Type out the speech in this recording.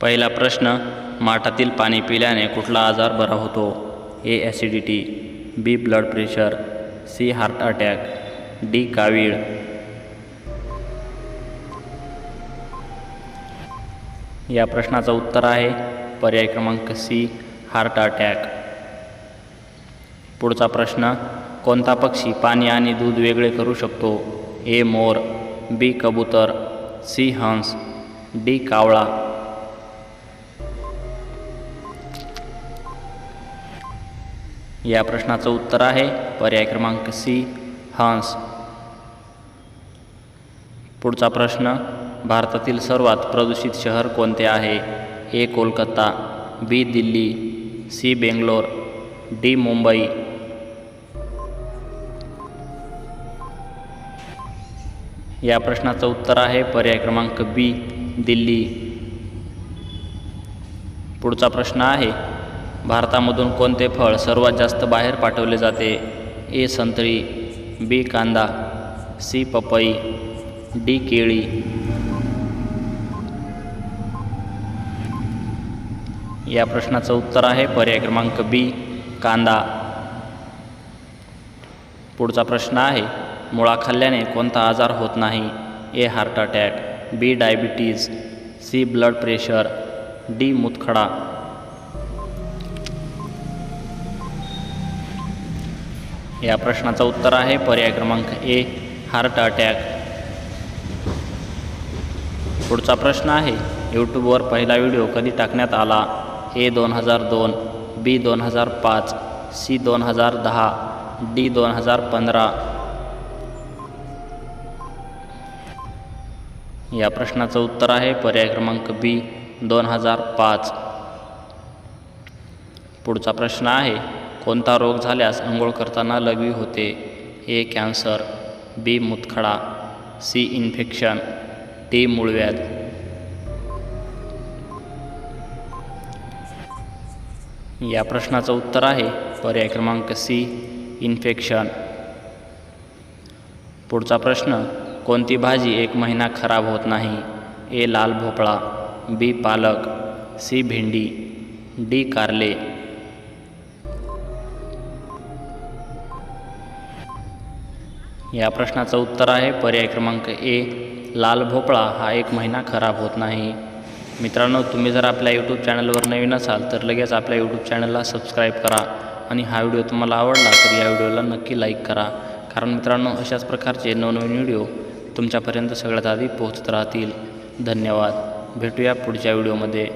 पहिला प्रश्न माठातील पाणी पिल्याने कुठला आजार बरा होतो? A acidity B blood pressure C heart attack D कावीळ. या प्रश्नाचं उत्तर आहे पर्याय क्रमांक सी हार्ट अटॅक पुढचा प्रश्न कोणता पक्षी पाणी आणि दूध वेगळे करू शकतो? ए मोर बी कबूतर सी हंस डी कावळा. या प्रश्नाचं उत्तर आहे. पर्याय क्रमांक सी हंस पुढचा प्रश्न भारतातील सर्वात प्रदूषित शहर कोणते आहे? A Kolkata. B Delhi. C Bangalore. D Mumbai. या प्रश्नाचं उत्तर आहे. पर्याय क्रमांक बी दिल्ली. पुढचा प्रश्न आहे. भारतामधून कोणते फळ सर्वात जास्त बाहेर पाठवले जाते? ए संत्री बी कांदा सी पपई डी केळी. या प्रश्नाचं उत्तर आहे पर्याय क्रमांक बी कांदा. पुढचा प्रश्न आहे मुळा खाल्ल्याने कोणता आजार होत नाही? A heart attack B diabetes C blood pressure D मुतखडा. या प्रश्नाचं उत्तर आहे. पर्याय क्रमांक ए हार्ट अटॅक. पुढचा प्रश्न आहे. यूट्यूबवर पहिला व्हिडिओ कधी टाकण्यात आला? ए दोन हजार दोन बी दोन हजार पाच सी दोन हजार दहा डी दोन हजार पंधरा. या प्रश्नाचं उत्तर आहे. पर्याय क्रमांक बी दोन हजार पाच. पुढचा प्रश्न आहे. कोणता रोग झाल्यास आंघोळ करताना लघवी होते. ए कॅन्सर बी मुतखडा सी इन्फेक्शन डी मूळव्याध. या प्रश्नाचं उत्तर आहे पर्याय क्रमांक सी इन्फेक्शन. पुढचा प्रश्न कोणती भाजी एक महिना खराब होत नाही? ए लाल भोपळा बी पालक सी भेंडी डी कारले. या प्रश्नाचं उत्तर आहे पर्याय क्रमांक ए लाल भोपळा हा एक महिना खराब होत नाही. मित्रांनो तुम्ही जर आपल्या यूट्यूब चॅनलवर नवीन असाल तर लगेच आपल्या यूट्यूब चॅनलला सबस्क्राईब करा आणि हा व्हिडिओ तुम्हाला आवडला तर या व्हिडिओला नक्की लाईक करा. कारण मित्रांनो अशाच प्रकारचे नवनवीन व्हिडिओ तुमच्यापर्यंत सगळ्यात आधी पोहोचत राहतील. धन्यवाद. भेटूया पुढच्या व्हिडिओमध्ये.